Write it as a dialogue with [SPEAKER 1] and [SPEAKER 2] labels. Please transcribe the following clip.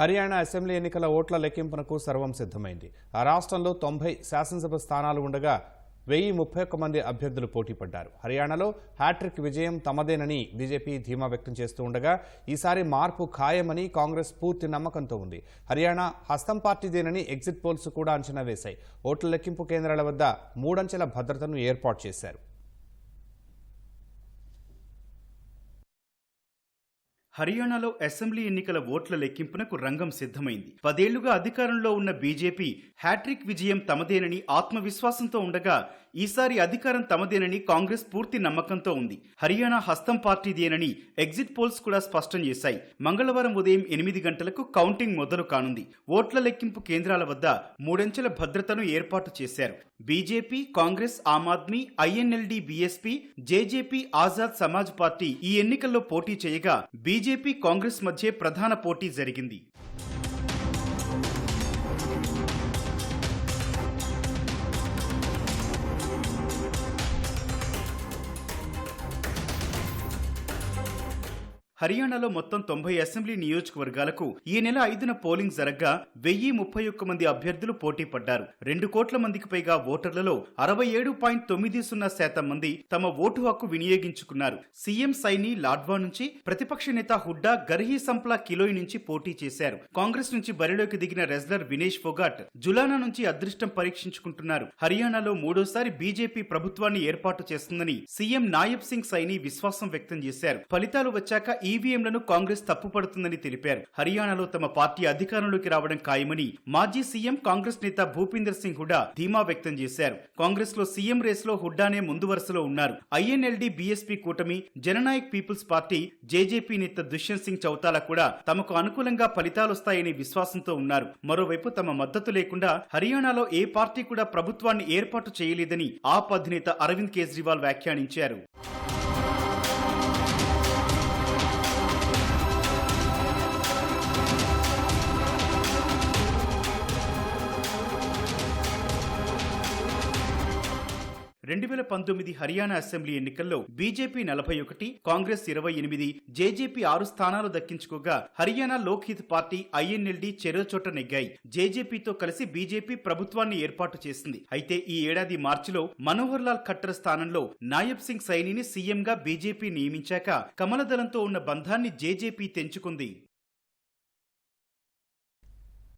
[SPEAKER 1] Haryana assembly ఎన్నికల ఓట్ల లెక్కింపునకు సర్వం సిద్ధమైంది. ఆ రాష్ట్రంలో తొంభై శాసనసభ స్థానాలు ఉండగా వెయ్యి ముప్పై ఒక్క మంది అభ్యర్థులు పోటీ పడ్డారు. హర్యానాలో హ్యాట్రిక్ విజయం తమదేనని బీజేపీ ధీమా వ్యక్తం చేస్తూ ఉండగా ఈసారి మార్పు ఖాయమని కాంగ్రెస్ పూర్తి నమ్మకంతో ఉంది. హర్యానా హస్తం పార్టీదేనని ఎగ్జిట్ పోల్స్ కూడా అంచనా వేశాయి. ఓట్ల లెక్కింపు కేంద్రాల వద్ద మూడంచెల భద్రతను ఏర్పాటు చేశారు.
[SPEAKER 2] హర్యానాలో అసెంబ్లీ ఎన్నికల ఓట్ల లెక్కింపునకు రంగం సిద్ధమైంది. పదేళ్ళుగా అధికారంలో ఉన్న బీజేపీ హ్యాట్రిక్ విజయం తమదేనని ఆత్మవిశ్వాసంతో ఉండగా ఈసారి అధికారం తమదేనని కాంగ్రెస్ పూర్తి నమ్మకంతో ఉంది. హర్యానా హస్తం పార్టీదేనని ఎగ్జిట్ పోల్స్ కూడా స్పష్టం చేశాయి. మంగళవారం ఉదయం ఎనిమిది గంటలకు కౌంటింగ్ మొదలు కానుంది. ఓట్ల లెక్కింపు కేంద్రాల వద్ద మూడంచెల భద్రతను ఏర్పాటు చేశారు. BJP Congress Aam Aadmi INLD BSP JJP Azad Samaj party ఈ ఎన్నికల్లో పోటీ చేయగా బీజేపీ కాంగ్రెస్ మధ్య ప్రధాన పోటీ జరిగింది. హర్యానాలో మొత్తం తొంభై అసెంబ్లీ నియోజకవర్గాలకు ఈ నెల ఐదున పోలింగ్ జరగ్గా వెయ్యి ముప్పై ఒక్క మంది అభ్యర్థులు పోటీ పడ్డారు. రెండు కోట్ల మందికి పైగా ఓటర్లలో అరవై ఏడు పాయింట్ తొమ్మిది సున్నా శాతం మంది తమ ఓటు హక్కు వినియోగించుకున్నారు. సీఎం సైని లాడ్వా నుంచి ప్రతిపక్ష నేత హుడ్డా గర్హీ సంప్లా కిలోయ్ నుంచి పోటీ చేశారు. కాంగ్రెస్ నుంచి బరిలోకి దిగిన రెజ్లర్ వినేష్ ఫొగాట్ జులానా నుంచి అదృష్టం పరీక్షించుకుంటున్నారు. హర్యానాలో మూడోసారి బీజేపీ ప్రభుత్వాన్ని ఏర్పాటు చేస్తుందని సీఎం నాయబ్ సింగ్ సైని విశ్వాసం వ్యక్తం చేశారు. ఫలితాలు వచ్చాక ఈ ఈవీఎంలను కాంగ్రెస్ తప్పుపడుతుందని తెలిపారు. హర్యానాలో తమ పార్టీ అధికారంలోకి రావడం ఖాయమని మాజీ సీఎం కాంగ్రెస్ నేత భూపీందర్ సింగ్ హుడా ధీమా వ్యక్తం చేశారు. కాంగ్రెస్లో సీఎం రేస్లో హుడ్డానే ముందు వరుసలో ఉన్నారు. ఐఎన్ఎల్డి బీఎస్పీ కూటమి జననాయక్ పీపుల్స్ పార్టీ జేజేపీ నేత దుష్యంత్ సింగ్ చౌతాలా కూడా తమకు అనుకూలంగా ఫలితాలొస్తాయనే విశ్వాసంతో ఉన్నారు. మరోవైపు తమ మద్దతు లేకుండా హర్యానాలో ఏ పార్టీ కూడా ప్రభుత్వాన్ని ఏర్పాటు చేయలేదని ఆప్ అధినేత అరవింద్ కేజ్రీవాల్ వ్యాఖ్యానించారు. రెండు వేల పంతొమ్మిది హర్యానా అసెంబ్లీ ఎన్నికల్లో బీజేపీ నలభై ఒకటి కాంగ్రెస్ ఇరవై ఎనిమిది జేజేపీ ఆరు స్థానాలు దక్కించుకోగా హర్యానా లోక్హిత్ పార్టీ ఐఎన్ఎల్డీ చెరోచోట నెగ్గాయి. జేజేపీతో కలిసి బీజేపీ ప్రభుత్వాన్ని ఏర్పాటు చేసింది. అయితే ఈ ఏడాది మార్చిలో మనోహర్ లాల్ ఖట్టర్ స్థానంలో నాయబ్ సింగ్ సైనిని సీఎంగా బీజేపీ నియమించాక కమలదళంతో ఉన్న బంధాన్ని జేజేపీ తెంచుకుంది.